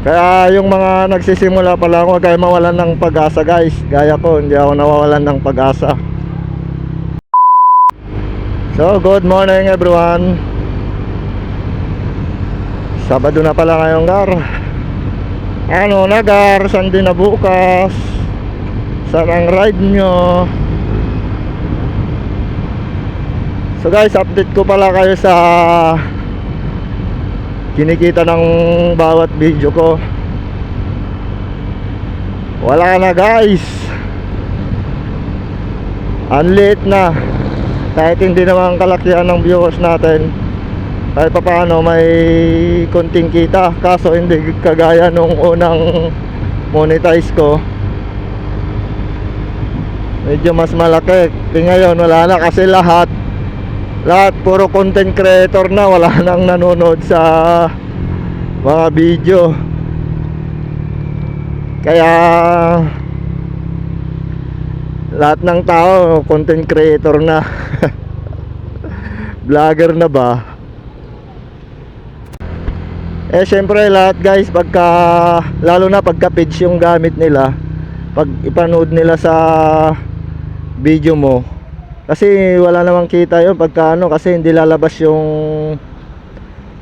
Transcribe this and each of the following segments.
Kaya yung mga nagsisimula pa lang, huwag kayo mawalan ng pag-asa guys. Gaya ko, hindi ako nawawalan ng pag-asa. So, good morning everyone. Sabado na pala ngayong gar. Ano na gar, Sunday na bukas. Saan ang ride nyo? So guys, update ko pala kayo sa kinikita ng bawat video ko. Wala na guys. Ang na. Kahit hindi naman kalakihan ng viewers natin. Kahit pa paano may konting kita. Kaso hindi kagaya nung unang monetize ko. Medyo mas malaki. Di ngayon wala na kasi lahat lahat puro content creator na wala nang nanonood sa mga video. Kaya lahat ng tao content creator na. Vlogger na ba? Eh syempre lahat guys pagka lalo na pagka page yung gamit nila pag ipanood nila sa video mo kasi wala namang kita yun pagka ano kasi hindi lalabas yung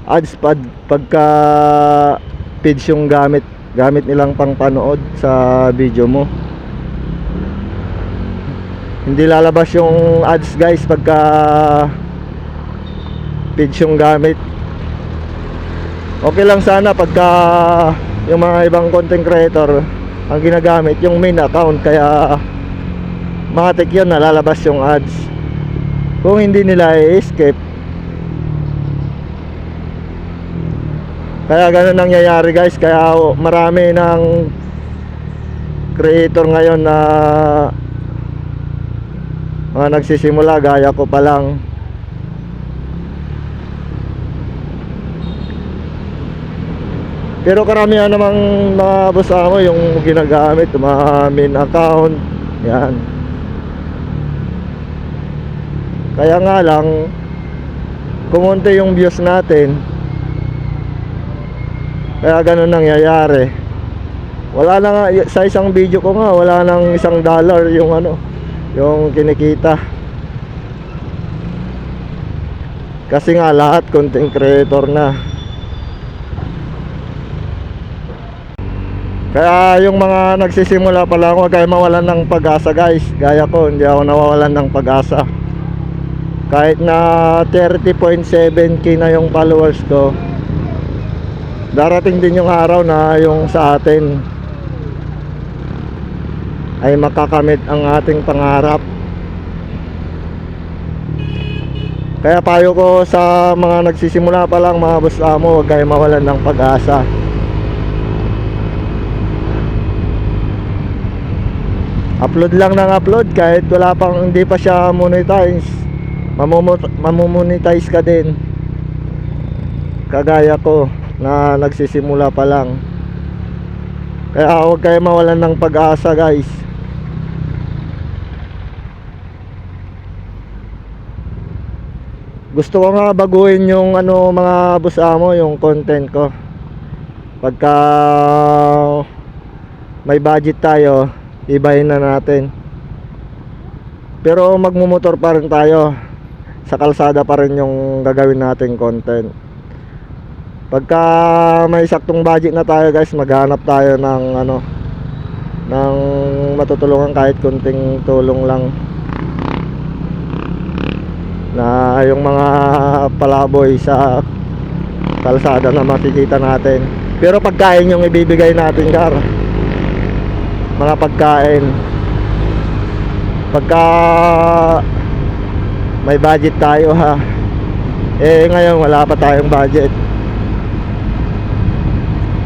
ads pag pagka page yung gamit gamit nilang pang panood sa video mo. Hindi lalabas yung ads guys pagka page yung gamit. Okay lang sana pagka yung mga ibang content creator ang ginagamit yung main account kaya matik yun nalalabas yung ads. Kung hindi nila i-escape kaya ganun nangyayari guys. Kaya marami ng creator ngayon na mga nagsisimula gaya ko pa lang. Pero karamihan namang mga boss mo yung ginagamit mga account yan kaya nga lang kumunti yung views natin. Kaya ganun nangyayari. Wala na nga sa isang video ko nga wala nang isang dollar yung ano yung kinikita. Kasi nga lahat content creator na. Kaya yung mga nagsisimula pa lang huwag kayo mawalan ng pag-asa guys. Gaya ko hindi ako nawawalan ng pag-asa kahit na 30.7k na yung followers ko darating din yung araw na yung sa atin ay makakamit ang ating pangarap. Kaya payo ko sa mga nagsisimula pa lang mga boss amo huwag kayo mawalan ng pag-asa. Upload lang ng upload kahit wala pang hindi pa siya monetize Mamumonetize ka din. Kagaya ko na nagsisimula pa lang. Kaya huwag kayo mawalan ng pag-asa guys. Gusto ko nga baguhin yung ano mga boss amo yung content ko. Pagka may budget tayo ibahin na natin. Pero magmumotor pa rin tayo sa kalsada pa rin yung gagawin nating content. Pagka may saktong budget na tayo guys maghanap tayo ng ano ng matutulungan kahit kunting tulong lang. Na yung mga palaboy sa kalsada na makikita natin. Pero pagkain yung ibibigay natin kar mga pagkain. Pagka may budget tayo ha? Eh ngayon wala pa tayong budget.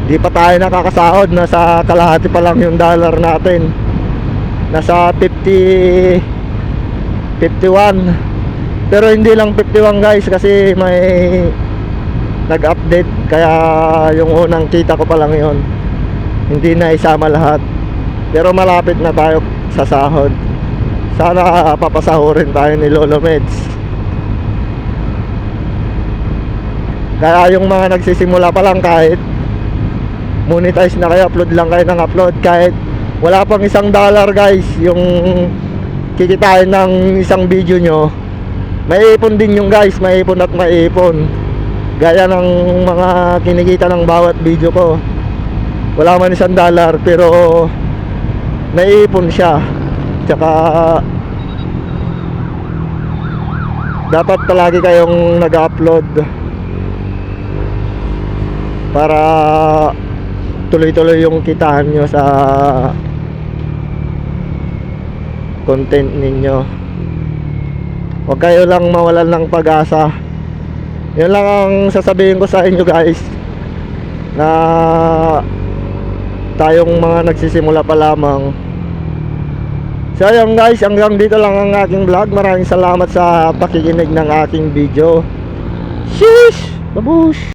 Di pa tayo nakakasahod. Nasa kalahati pa lang yung dollar natin. Nasa 50 51 pero hindi lang 51 guys kasi may nag-update. Kaya yung unang kita ko pa lang yon hindi na isama lahat. Pero malapit na tayo sa sahod sana papasahurin tayo ni Lolo Meds. Kaya yung mga nagsisimula pa lang kahit monetize na kayo, upload lang kayo ng upload. Kahit wala pang isang dollar guys yung kikitain ng isang video nyo may ipon din yung guys, may ipon at may ipon gaya ng mga kinikita ng bawat video ko. Wala man isang dollar pero naiipon siya tsaka dapat palagi kayong nag-upload para tuloy-tuloy yung kitaan nyo sa content ninyo. Huwag kayo lang mawalan ng pag-asa. Yun lang ang sasabihin ko sa inyo guys na tayong mga nagsisimula pa lamang So ayun guys, hanggang dito lang ang aking vlog. Maraming salamat sa pakikinig ng aking video. Sheesh! Babush!